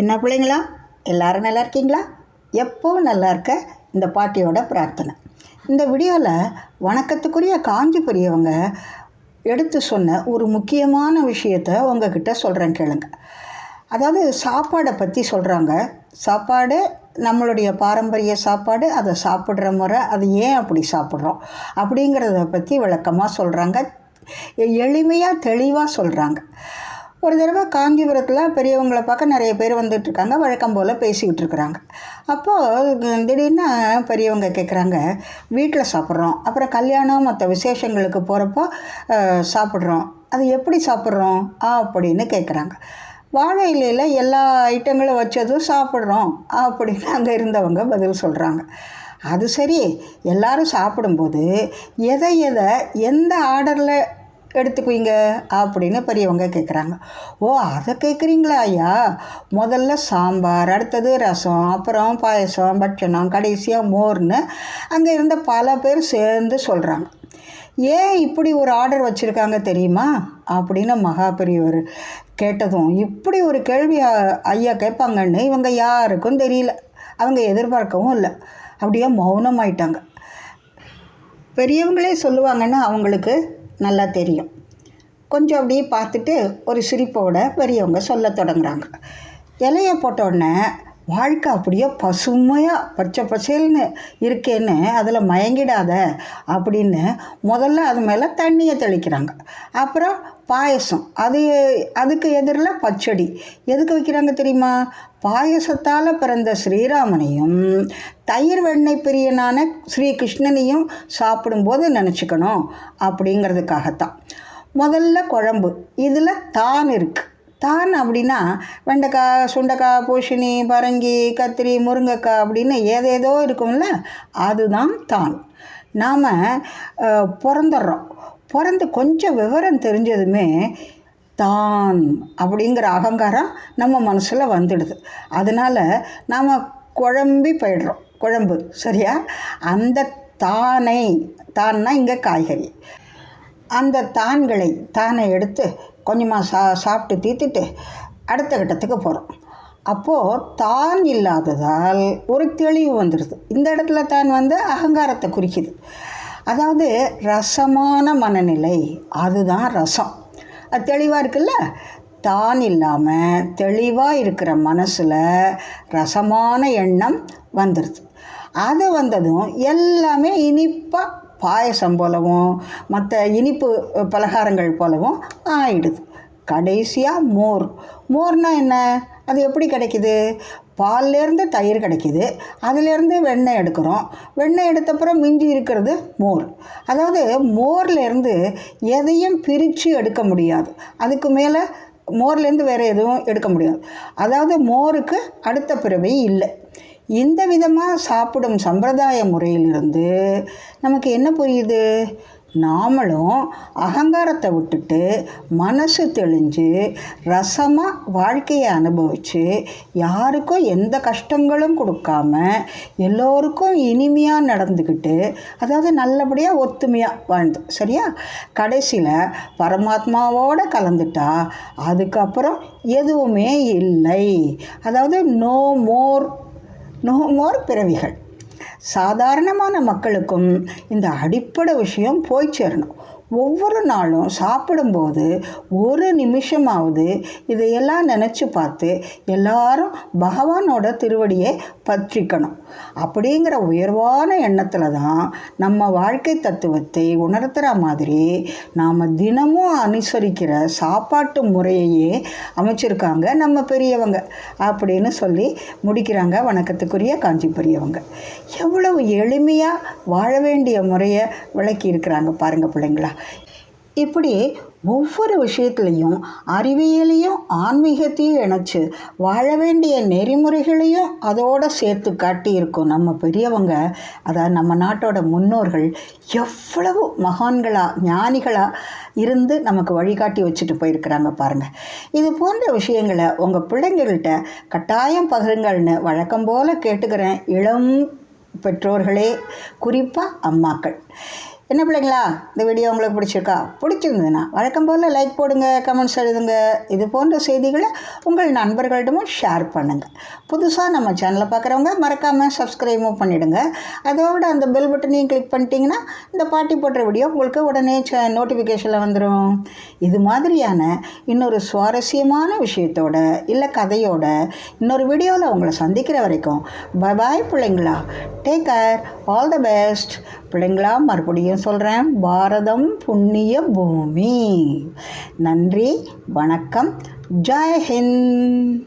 என்ன பிள்ளைங்களா? எல்லாரும் நல்லா இருக்கீங்களா? எப்போவும் நல்லா இருக்க இந்த பாட்டியோட பிரார்த்தனை. இந்த வீடியோவில் வணக்கத்துக்குரிய காஞ்சி பெரியவங்க எடுத்து சொன்ன ஒரு முக்கியமான விஷயத்த உங்ககிட்ட சொல்கிறேன் கேளுங்க. அதாவது சாப்பாடை பற்றி சொல்கிறாங்க சாப்பாடு நம்மளுடைய பாரம்பரிய சாப்பாடு அதை சாப்பிட்ற முறை அது ஏன் அப்படி சாப்பிட்றோம்? அப்படிங்கிறத பற்றி விளக்கமாக சொல்கிறாங்க எளிமையாக தெளிவாக சொல்கிறாங்க ஒரு தடவை காஞ்சிபுரத்தில் பெரியவங்களை பார்க்க நிறைய பேர் வந்துட்டுருக்காங்க. வழக்கம் போல் பேசிக்கிட்டு இருக்கிறாங்க அப்போது திடீர்னு பெரியவங்க கேட்குறாங்க வீட்டில் சாப்பிட்றோம். அப்புறம் கல்யாணம் மற்ற விசேஷங்களுக்கு போகிறப்போ சாப்பிட்றோம். அது எப்படி சாப்பிட்றோம்? அப்படின்னு கேட்குறாங்க வாழை இலையில் எல்லா ஐட்டங்களும் வச்சதும் சாப்பிட்றோம். அப்படின்னு அங்கே இருந்தவங்க பதில் சொல்கிறாங்க அது சரி. எல்லாரும் சாப்பிடும்போது எதை எதை எந்த ஆர்டரில் எடுத்துக்குவீங்க அப்படின்னு பெரியவங்க கேட்குறாங்க ஓ அதை கேட்குறீங்களா ஐயா? முதல்ல சாம்பார் அடுத்தது ரசம் அப்புறம் பாயசம் பட்சணம் கடைசியாக மோர்னு அங்கே இருந்த பல பேர் சேர்ந்து சொல்கிறாங்க ஏன் இப்படி ஒரு ஆர்டர் வச்சுருக்காங்க தெரியுமா? அப்படின்னு மகா பெரியவர் கேட்டதும் இப்படி ஒரு கேள்வி ஐயா கேட்பாங்கன்னு இவங்க யாருக்கும் தெரியல. அவங்க எதிர்பார்க்கவும் இல்லை. அப்படியே மௌனமாயிட்டாங்க. பெரியவங்களே சொல்லுவாங்கன்னு அவங்களுக்கு நல்லா தெரியும். கொஞ்சம் அப்படியே பார்த்துட்டு ஒரு சிரிப்போட பெரியவங்க சொல்ல தொடங்குறாங்க. இலைய போட்ட உடனே வாழ்க்கை அப்படியே பசுமையாக பச்சை பசேல்னு இருக்கேன்னு அதில் மயங்கிடாத அப்படின்னு முதல்ல அது மேலே தண்ணியை தெளிக்கிறாங்க. அப்புறம் பாயசம். அது அதுக்கு எதிரில் பச்சடி. எதுக்கு வைக்கிறாங்க தெரியுமா? பாயசத்தால் பிறந்த ஸ்ரீராமனையும் தயிர் வெண்ணெய் பிரியனான ஸ்ரீகிருஷ்ணனையும் சாப்பிடும்போது நினச்சிக்கணும் அப்படிங்கிறதுக்காகத்தான். முதல்ல குழம்பு. இதில் தான் இருக்குது தான் அப்படின்னா வெண்டைக்காய் சுண்டைக்காய் பூசணி பரங்கி கத்திரி முருங்கைக்காய் அப்படின்னு ஏதேதோ இருக்கும்ல அதுதான் தான். நாம் பிறந்துடுறோம். பிறந்து கொஞ்சம் விவரம் தெரிஞ்சதுமே தான் அப்படிங்கிற அகங்காரம் நம்ம மனசில் வந்துடுது. அதனால் நாம் குழம்பி போயிடுறோம். குழம்பு சரியா? அந்த தானை தான்னா இங்கே காய்கறி. அந்த தான்களை தானை எடுத்து கொஞ்சமாக சா சாப்பிட்டு தீர்த்துட்டு அடுத்த கட்டத்துக்கு போகிறோம் அப்போது தான் இல்லாததால் ஒரு தெளிவு வந்துடுது இந்த இடத்துல தான் வந்து அகங்காரத்தை குறிக்குது. அதாவது ரசமான மனநிலை அதுதான் ரசம். அது தெளிவாக இருக்குல்ல? தான் இல்லாமல் தெளிவாக இருக்கிற மனசில் ரசமான எண்ணம் வந்துடுது அது வந்ததும் எல்லாமே இனிப்பாக பாயசம் போலவும் மற்ற இனிப்பு பலகாரங்கள் போலவும் ஆயிடுது. கடைசியாக மோர். மோர்னால் என்ன? அது எப்படி கிடைக்குது? பால்லேருந்து தயிர் கிடைக்கிது. அதிலேருந்து வெண்ணெய் எடுக்கிறோம். வெண்ணெய் எடுத்தப்புறம் மிஞ்சி இருக்கிறது மோர். அதாவது மோர்லேருந்து எதையும் பிரித்து எடுக்க முடியாது. அதுக்கு மேலே மோர்லேருந்து வேறு எதுவும் எடுக்க முடியாது. அதாவது மோருக்கு அடுத்த பிறவி இல்லை. இந்த விதமாக சாப்பிடும் சம்பிரதாய முறையிலிருந்து நமக்கு என்ன புரியுது? நாமளும் அகங்காரத்தை விட்டுட்டு மனசு தெளிஞ்சு ரசமாக வாழ்க்கையை அனுபவித்து யாருக்கும் எந்த கஷ்டங்களும் கொடுக்காம எல்லோருக்கும் இனிமையாக நடந்துக்கிட்டு அதாவது நல்லபடியாக ஒத்துமையாக வாழ்ந்து சரியா? கடைசியில் பரமாத்மாவோட கலந்துட்டா அதுக்கப்புறம் எதுவுமே இல்லை. அதாவது நோ மோ நோமோர் பிறவிகள் சாதாரணமான மக்களுக்கும் இந்த அடிப்படை விஷயம் போய் சேரணும். ஒவ்வொரு நாளும் சாப்பிடும்போது ஒரு நிமிஷமாவது இதையெல்லாம் நினச்சி பார்த்து எல்லாரும் பகவானோட திருவடியை பற்றிக்கணும். அப்படிங்கிற உயர்வான எண்ணத்தில் தான் நம்ம வாழ்க்கை தத்துவத்தை உணர்த்துகிற மாதிரி நாம் தினமும் அனுசரிக்கிற சாப்பாட்டு முறையையே அமைச்சிருக்காங்க நம்ம பெரியவங்க அப்படின்னு சொல்லி முடிக்கிறாங்க வணக்கத்துக்குரிய காஞ்சி பெரியவங்க. எவ்வளவு எளிமையாக வாழ வேண்டிய முறையை விளக்கி இருக்கிறாங்க பாருங்கள் பிள்ளைங்களா. இப்படி ஒவ்வொரு விஷயத்துலையும் அறிவியலையும் ஆன்மீகத்தையும் இணைச்சி வாழ வேண்டிய நெறிமுறைகளையும் அதோடு சேர்த்து காட்டியிருக்கோம் நம்ம பெரியவங்க. அதாவது நம்ம நாட்டோட முன்னோர்கள் எவ்வளவு மகான்களாக ஞானிகளாக இருந்து நமக்கு வழிகாட்டி வச்சுட்டு போயிருக்கிறாங்க பாருங்கள் இது போன்ற விஷயங்களை உங்கள் பிள்ளைங்கள்கிட்ட கட்டாயம் பகிருங்கள்னு வழக்கம் போல் கேட்டுக்கிறேன். இளம் பெற்றோர்களே குறிப்பாக அம்மாக்கள். என்ன பிள்ளைங்களா? இந்த வீடியோ உங்களுக்கு பிடிச்சிருக்கா? பிடிச்சிருந்ததுன்னா வழக்கம் போல் லைக் போடுங்க கமெண்ட்ஸ் எழுதுங்க. இது போன்ற செய்திகளை உங்கள் நண்பர்களிடமும் ஷேர் பண்ணுங்கள் புதுசாக நம்ம சேனலை பார்க்குறவங்க மறக்காமல் சப்ஸ்கிரைபும் பண்ணிவிடுங்க அதோட அந்த பெல் பட்டனையும் கிளிக் பண்ணிட்டீங்கன்னா இந்த பாட்டி போடுற வீடியோ உங்களுக்கு உடனே ச நோட்டிஃபிகேஷனில் வந்துடும் இது மாதிரியான இன்னொரு சுவாரஸ்யமான விஷயத்தோட இல்லை கதையோட இன்னொரு வீடியோவில் உங்களை சந்திக்கிற வரைக்கும் பாய் பிள்ளைங்களா. Take care all the best பிள்ளைங்களா மறுபடியும் சொல்கிறேன் பாரதம் புண்ணிய பூமி. நன்றி வணக்கம் ஜெய் ஹிந்த்.